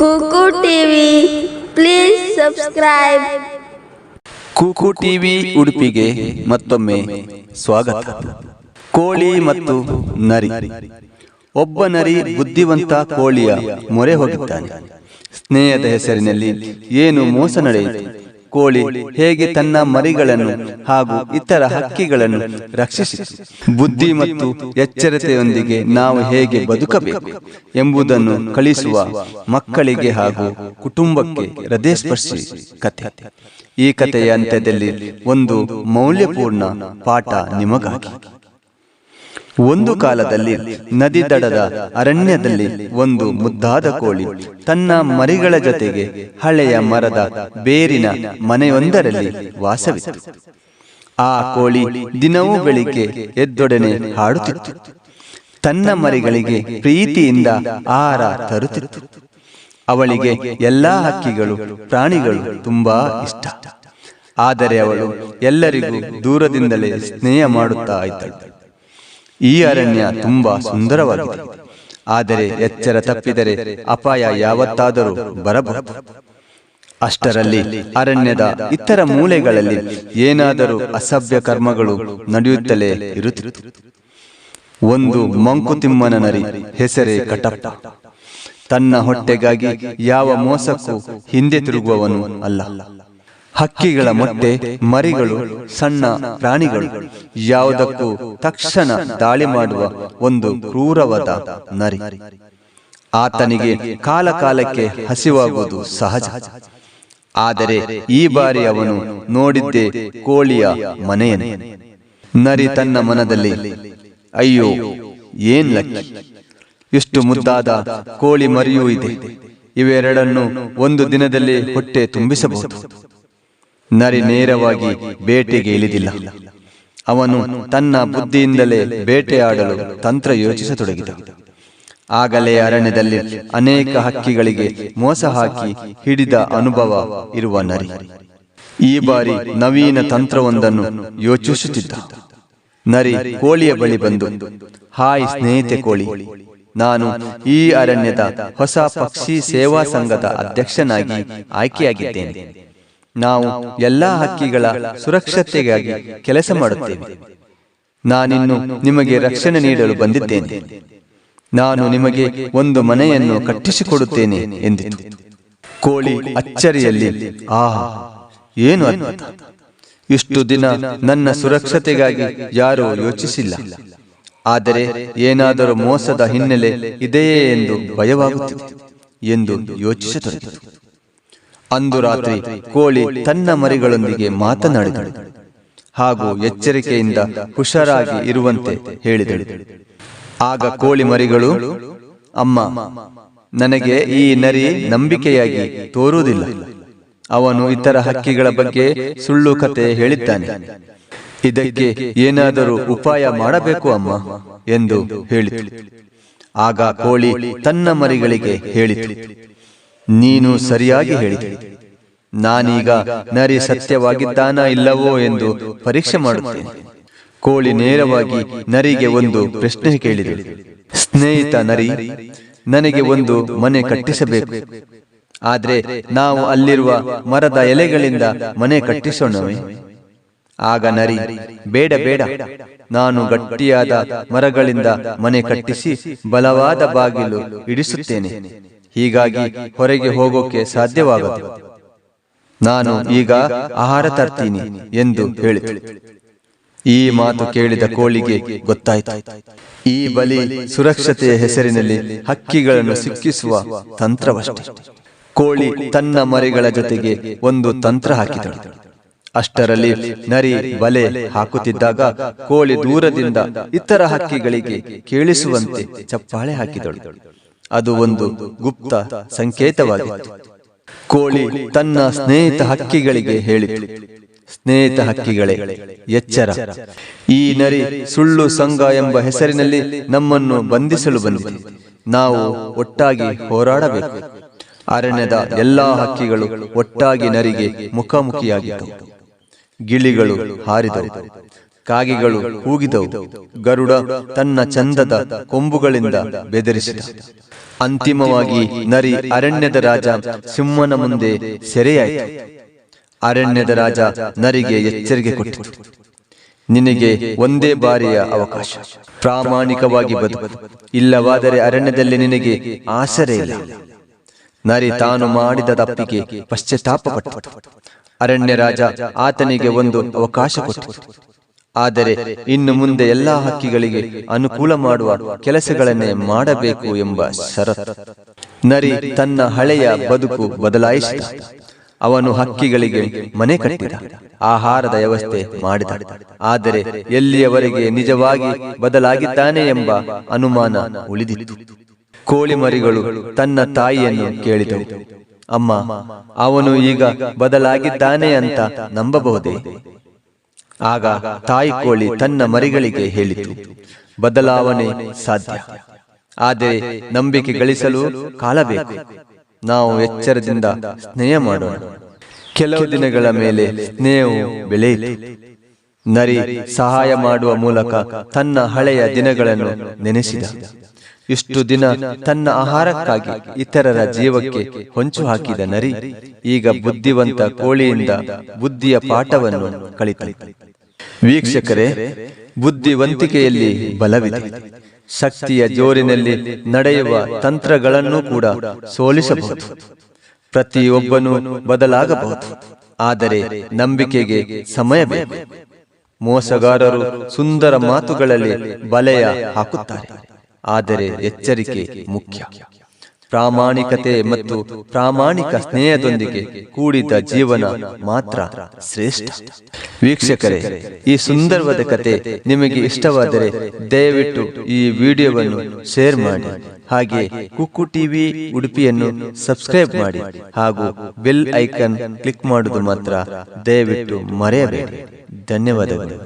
Cuckoo TV please subscribe Cuckoo TV ಉಡುಪಿಗೆ ಮತ್ತೊಮ್ಮೆ ಸ್ವಾಗತ. ಕೋಳಿ ಮತ್ತು ನರಿ. ಒಬ್ಬ ನರಿ ಬುದ್ಧಿವಂತ ಕೋಳಿಯ ಮೊರೆ ಹೋಗುತ್ತಾನೆ ಸ್ನೇಹದ ಹೆಸರಿನಲ್ಲಿ ಏನು ಮೋಸ ನಡೆಯಿತು? ಕೋಳಿ ಹೇಗೆ ತನ್ನ ಮರಿಗಳನ್ನು ಹಾಗೂ ಇತರ ಹಕ್ಕಿಗಳನ್ನು ರಕ್ಷಿಸಿತು. ಬುದ್ಧಿ ಮತ್ತು ಎಚ್ಚರತೆಯೊಂದಿಗೆ ನಾವು ಹೇಗೆ ಬದುಕಬೇಕು ಎಂಬುದನ್ನು ಕಳಿಸುವ ಮಕ್ಕಳಿಗೆ ಹಾಗೂ ಕುಟುಂಬಕ್ಕೆ ಹೃದಯಸ್ಪರ್ಶಿ ಕಥೆ. ಈ ಕಥೆಯ ಅಂತ್ಯದಲ್ಲಿ ಒಂದು ಮೌಲ್ಯಪೂರ್ಣ ಪಾಠ ನಿಮಗಾಗಿ. ಒಂದು ಕಾಲದಲ್ಲಿ ನದಿ ದಡದ ಅರಣ್ಯದಲ್ಲಿ ಒಂದು ಮುದ್ದಾದ ಕೋಳಿ ತನ್ನ ಮರಿಗಳ ಜೊತೆಗೆ ಹಳೆಯ ಮರದ ಬೇರಿನ ಮನೆಯೊಂದರಲ್ಲಿ ವಾಸವಿತ್ತು. ಆ ಕೋಳಿ ದಿನವೂ ಬೆಳಿಗ್ಗೆ ಎದ್ದೊಡನೆ ಹಾಡುತ್ತಿತ್ತು. ತನ್ನ ಮರಿಗಳಿಗೆ ಪ್ರೀತಿಯಿಂದ ಆಹಾರ ತರುತ್ತಿತ್ತು. ಅವಳಿಗೆ ಎಲ್ಲಾ ಹಕ್ಕಿಗಳು, ಪ್ರಾಣಿಗಳು ತುಂಬಾ ಇಷ್ಟ. ಆದರೆ ಅವಳು ಎಲ್ಲರಿಗೂ ದೂರದಿಂದಲೇ ಸ್ನೇಹ ಮಾಡುತ್ತಾ ಇದ್ದಳು. ಈ ಅರಣ್ಯ ತುಂಬಾ ಸುಂದರವಾಗಿದೆ. ಆದರೆ ಎಚ್ಚರ ತಪ್ಪಿದರೆ ಅಪಾಯ ಯಾವತ್ತಾದರೂ ಬರಬಹುದು. ಅಷ್ಟರಲ್ಲಿ ಅರಣ್ಯದ ಇತರ ಮೂಲೆಗಳಲ್ಲಿ ಏನಾದರೂ ಅಸಭ್ಯ ಕರ್ಮಗಳು ನಡೆಯುತ್ತಲೇ ಇರುತ್ತಿತ್ತು. ಒಂದು ಮಂಕುತಿಮ್ಮನ ನರಿ ಹೆಸರೇ ಕಟಪ್ಪ. ತನ್ನ ಹೊಟ್ಟೆಗಾಗಿ ಯಾವ ಮೋಸಕ್ಕೂ ಹಿಂದೆ ತಿರುಗುವವನು ಅಲ್ಲ. ಹಕ್ಕಿಗಳ ಮೊಟ್ಟೆ ಮರಿಗಳು ಸಣ್ಣ ಪ್ರಾಣಿಗಳು. ಯಾವುದಕ್ಕೂ ತಕ್ಷಣ ದಾಳಿ ಮಾಡುವ ಒಂದು ಕ್ರೂರವಾದ ನರಿ. ಆತನಿಗೆ ಕಾಲ ಕಾಲಕ್ಕೆ ಹಸಿವಾಗುವುದು ಸಹಜ. ಆದರೆ ಈ ಬಾರಿ ಅವನು ನೋಡಿದ್ದೇ ಕೋಳಿಯ ಮನೆಯನ್ನು. ನರಿ ತನ್ನ ಮನದಲ್ಲಿ ಅಯ್ಯೋ ಏನ್ ಲಕ್ಕಿ? ಇಷ್ಟು ಮುದ್ದಾದ ಕೋಳಿ ಮರಿಯೂ ಇದೆ. ಇವೆರಡನ್ನು ಒಂದು ದಿನದಲ್ಲಿ ಹೊಟ್ಟೆ ತುಂಬಿಸಬಹುದು. ನರಿ ನೇರವಾಗಿ ಬೇಟೆಗೆ ಇಳಿದಿಲ್ಲ. ಅವನು ತನ್ನ ಬುದ್ಧಿಯಿಂದಲೇ ಬೇಟೆಯಾಡಲು ತಂತ್ರ ಯೋಚಿಸತೊಡಗಿದ ಆಗಲೇ ಅರಣ್ಯದಲ್ಲಿ ಅನೇಕ ಹಕ್ಕಿಗಳಿಗೆ ಮೋಸ ಹಾಕಿ ಹಿಡಿದ ಅನುಭವ ಇರುವ ನರಿ. ಈ ಬಾರಿ ನವೀನ ತಂತ್ರವೊಂದನ್ನು ಯೋಚಿಸುತ್ತಿದ್ದ. ನರಿ ಕೋಳಿಯ ಬಳಿ ಬಂದು, ಹಾಯ್ ಸ್ನೇಹಿತೆ ಕೋಳಿ, ನಾನು ಈ ಅರಣ್ಯದ ಹೊಸ ಪಕ್ಷಿ ಸೇವಾ ಸಂಘದ ಅಧ್ಯಕ್ಷನಾಗಿ ಆಯ್ಕೆಯಾಗಿದ್ದೇನೆ. ನಾವು ಎಲ್ಲಾ ಹಕ್ಕಿಗಳ ಸುರಕ್ಷತೆಗಾಗಿ ಕೆಲಸ ಮಾಡುತ್ತೇವೆ. ನಾನಿನ್ನು ನಿಮಗೆ ರಕ್ಷಣೆ ನೀಡಲು ಬಂದಿದ್ದೇನೆ. ನಾನು ನಿಮಗೆ ಒಂದು ಮನೆಯನ್ನು ಕಟ್ಟಿಸಿಕೊಡುತ್ತೇನೆ ಎಂದಿತು. ಕೋಳಿ ಅಚ್ಚರಿಯಲ್ಲಿ ಆ ಏನು ಅದ್ಭುತ ಇಷ್ಟು ದಿನ ನನ್ನ ಸುರಕ್ಷತೆಗಾಗಿ ಯಾರೂ ಯೋಚಿಸಿಲ್ಲ. ಆದರೆ ಏನಾದರೂ ಮೋಸದ ಹಿನ್ನೆಲೆ ಇದೆಯೇ ಎಂದು ಭಯವಾಗುತ್ತಿದೆ ಎಂದು ಯೋಚಿಸತೊಡಗಿತು. ಅಂದು ರಾತ್ರಿ ಕೋಳಿ ತನ್ನ ಮರಿಗಳೊಂದಿಗೆ ಮಾತನಾಡಿದಳು. ಹಾಗೂ ಎಚ್ಚರಿಕೆಯಿಂದ ಹುಷಾರಾಗಿ ಇರುವಂತೆ ಹೇಳಿದಳು. ಆಗ ಕೋಳಿ ಮರಿಗಳು, ಅಮ್ಮ, ನನಗೆ ಈ ನರಿ ನಂಬಿಕೆಯಾಗಿ ತೋರುವುದಿಲ್ಲ. ಅವನು ಇತರ ಹಕ್ಕಿಗಳ ಬಗ್ಗೆ ಸುಳ್ಳು ಕತೆ ಹೇಳಿದ್ದಾನೆ. ಇದಕ್ಕೆ ಏನಾದರೂ ಉಪಾಯ ಮಾಡಬೇಕು ಅಮ್ಮ? ಎಂದು ಹೇಳಿತು. ಆಗ ಕೋಳಿ ತನ್ನ ಮರಿಗಳಿಗೆ ಹೇಳಿತು. ನೀನು ಸರಿಯಾಗಿ ಹೇಳಿದೆ ನಾನೀಗ ನರಿ ಸತ್ಯವಾಗಿದ್ದಾನಾ ಇಲ್ಲವೋ ಎಂದು ಪರೀಕ್ಷೆ ಮಾಡುತ್ತೇನೆ. ಕೋಳಿ ನೇರವಾಗಿ ನರಿಗೆ ಒಂದು ಪ್ರಶ್ನೆ ಕೇಳಿದೆ. ಸ್ನೇಹಿತ ನರಿ, ನನಗೆ ಒಂದು ಮನೆ ಕಟ್ಟಿಸಬೇಕು. ಆದ್ರೆ ನಾವು ಅಲ್ಲಿರುವ ಮರದ ಎಲೆಗಳಿಂದ ಮನೆ ಕಟ್ಟಿಸೋಣವೇ? ಆಗ ನರಿ, ಬೇಡ ಬೇಡ. ನಾನು ಗಟ್ಟಿಯಾದ ಮರಗಳಿಂದ ಮನೆ ಕಟ್ಟಿಸಿ ಬಲವಾದ ಬಾಗಿಲು ಇಡಿಸುತ್ತೇನೆ. ಹೀಗಾಗಿ ಹೊರಗೆ ಹೋಗೋಕೆ ಸಾಧ್ಯವಾಗದು. ನಾನು ಈಗ ಆಹಾರ ತರ್ತೀನಿ ಎಂದು ಹೇಳಿತು. ಈ ಮಾತು ಕೇಳಿದ ಕೋಳಿಗೆ ಗೊತ್ತಾಯಿತು. ಈ ಬಲಿ ಸುರಕ್ಷತೆಯ ಹೆಸರಿನಲ್ಲಿ ಹಕ್ಕಿಗಳನ್ನು ಸಿಕ್ಕಿಸುವ ತಂತ್ರವಷ್ಟೇ. ಕೋಳಿ ತನ್ನ ಮರಿಗಳ ಜೊತೆಗೆ ಒಂದು ತಂತ್ರ ಹಾಕಿದಳು. ಅಷ್ಟರಲ್ಲಿ ನರಿ ಬಲೆ ಹಾಕುತ್ತಿದ್ದಾಗ ಕೋಳಿ ದೂರದಿಂದ ಇತರ ಹಕ್ಕಿಗಳಿಗೆ ಕೇಳಿಸುವಂತೆ ಚಪ್ಪಾಳೆ ಹಾಕಿದಳು. ಅದು ಒಂದು ಗುಪ್ತ ಸಂಕೇತವಾಗಿತ್ತು ಕೋಳಿ ತನ್ನ ಸ್ನೇಹಿತ ಹಕ್ಕಿಗಳಿಗೆ ಹೇಳಿತು. ಸ್ನೇಹಿತ ಹಕ್ಕಿಗಳೇ, ಎಚ್ಚರ. ಈ ನರಿ ಸುಳ್ಳು ಸಂಘ ಎಂಬ ಹೆಸರಿನಲ್ಲಿ ನಮ್ಮನ್ನು ಬಂಧಿಸಲು ಬಂದಿದೆ ನಾವು ಒಟ್ಟಾಗಿ ಹೋರಾಡಬೇಕು. ಅರಣ್ಯದ ಎಲ್ಲಾ ಹಕ್ಕಿಗಳು ಒಟ್ಟಾಗಿ ನರಿಗೆ ಮುಖಾಮುಖಿಯಾಗಿದ್ದವು. ಗಿಳಿಗಳು ಹಾರಿದವು. ಕಾಗೆಗಳು ಕೂಗಿದವು. ಗರುಡ ತನ್ನ ಚಂದದ ಕೊಂಬುಗಳಿಂದ ಬೆದರಿಸಿದ. ಅಂತಿಮವಾಗಿ ನರಿ ಅರಣ್ಯದ ರಾಜ ಸಿಂಹನ ಮುಂದೆ ಸೆರೆಯಾಯಿತು. ಅರಣ್ಯದ ರಾಜ ನರಿಗೆ ಎಚ್ಚರಿಕೆ ಕೊಟ್ಟಿತು. ನಿನಗೆ ಒಂದೇ ಬಾರಿಯ ಅವಕಾಶ. ಪ್ರಾಮಾಣಿಕವಾಗಿ ಬದುಕು. ಇಲ್ಲವಾದರೆ ಅರಣ್ಯದಲ್ಲಿ ನಿನಗೆ ಆಸರೆ ಇಲ್ಲ. ನರಿ ತಾನು ಮಾಡಿದ ತಪ್ಪಿಗೆ ಪಶ್ಚಾತ್ತಾಪಪಟ್ಟು ಅರಣ್ಯ ರಾಜ ಆತನಿಗೆ ಒಂದು ಅವಕಾಶ ಕೊಟ್ಟು ಆದರೆ ಇನ್ನು ಮುಂದೆ ಎಲ್ಲಾ ಹಕ್ಕಿಗಳಿಗೆ ಅನುಕೂಲ ಮಾಡುವ ಕೆಲಸಗಳನ್ನೇ ಮಾಡಬೇಕು ಎಂಬ ಷರತ್ತು. ನರಿ ತನ್ನ ಹಳೆಯ ಬದುಕು ಬದಲಾಯಿಸಿದ. ಅವನು ಹಕ್ಕಿಗಳಿಗೆ ಮನೆ ಕಟ್ಟಿದ. ಆಹಾರದ ವ್ಯವಸ್ಥೆ ಮಾಡಿದ. ಆದರೆ ಎಲ್ಲಿಯವರೆಗೆ ನಿಜವಾಗಿ ಬದಲಾಗಿದ್ದಾನೆ ಎಂಬ ಅನುಮಾನ ಉಳಿದಿತ್ತು. ಕೋಳಿ ಮರಿಗಳು ತನ್ನ ತಾಯಿಯನ್ನು ಕೇಳಿದವು. ಅಮ್ಮ, ಅವನು ಈಗ ಬದಲಾಗಿದ್ದಾನೆ ಅಂತ ನಂಬಬಹುದೇ? ಆಗ ತಾಯಿ ಕೋಳಿ ತನ್ನ ಮರಿಗಳಿಗೆ ಹೇಳಿತು, ಬದಲಾವಣೆ ಸಾಧ್ಯ. ಆದರೆ ನಂಬಿಕೆ ಗಳಿಸಲು ಕಾಲಬೇಕು ನಾವು ಎಚ್ಚರದಿಂದ ಸ್ನೇಹ ಮಾಡೋಣ. ಕೆಲವು ದಿನಗಳ ಮೇಲೆ ಸ್ನೇಹವು ಬೆಳೆಯಿತು. ನರಿ ಸಹಾಯ ಮಾಡುವ ಮೂಲಕ ತನ್ನ ಹಳೆಯ ದಿನಗಳನ್ನು ನೆನೆಸಿದ. ಇಷ್ಟು ದಿನ ತನ್ನ ಆಹಾರಕ್ಕಾಗಿ ಇತರರ ಜೀವಕ್ಕೆ ಹೊಂಚು ಹಾಕಿದ ನರಿ, ಈಗ ಬುದ್ಧಿವಂತ ಕೋಳಿಯಿಂದ ಬುದ್ಧಿಯ ಪಾಠವನ್ನು ಕಲಿತ ವೀಕ್ಷಕರೇ, ಬುದ್ಧಿವಂತಿಕೆಯಲ್ಲಿ ಬಲವಿದೆ. ಶಕ್ತಿಯ ಜೋರಿನಲ್ಲಿ ನಡೆಯುವ ತಂತ್ರಗಳನ್ನು ಕೂಡ ಸೋಲಿಸಬಹುದು. ಪ್ರತಿಯೊಬ್ಬನು ಬದಲಾಗಬಹುದು. ಆದರೆ ನಂಬಿಕೆಗೆ ಸಮಯ ಬೇಕು. ಮೋಸಗಾರರು ಸುಂದರ ಮಾತುಗಳಲ್ಲಿ ಬಲೆಯ ಹಾಕುತ್ತಾರೆ. ಆದರೆ ಎಚ್ಚರಿಕೆ ಮುಖ್ಯ. ಪ್ರಾಮಾಣಿಕತೆ ಮತ್ತು ಪ್ರಾಮಾಣಿಕ ಸ್ನೇಹದೊಂದಿಗೆ ಕೂಡಿದ ಜೀವನ ಮಾತ್ರ ಶ್ರೇಷ್ಠ. ವೀಕ್ಷಕರೇ ಈ ಸುಂದರವಾದ ಕತೆ ನಿಮಗೆ ಇಷ್ಟವಾದರೆ ದಯವಿಟ್ಟು ಈ ವಿಡಿಯೋವನ್ನು ಶೇರ್ ಮಾಡಿ. ಹಾಗೆ ಕುಕ್ಕು ಟಿವಿ ಉಡುಪಿಯನ್ನು ಸಬ್ಸ್ಕ್ರೈಬ್ ಮಾಡಿ ಹಾಗೂ ಬೆಲ್ ಐಕನ್ ಕ್ಲಿಕ್ ಮಾಡುವುದು ಮಾತ್ರ ದಯವಿಟ್ಟು ಮರೆಯಬೇಡಿ. ಧನ್ಯವಾದಗಳು.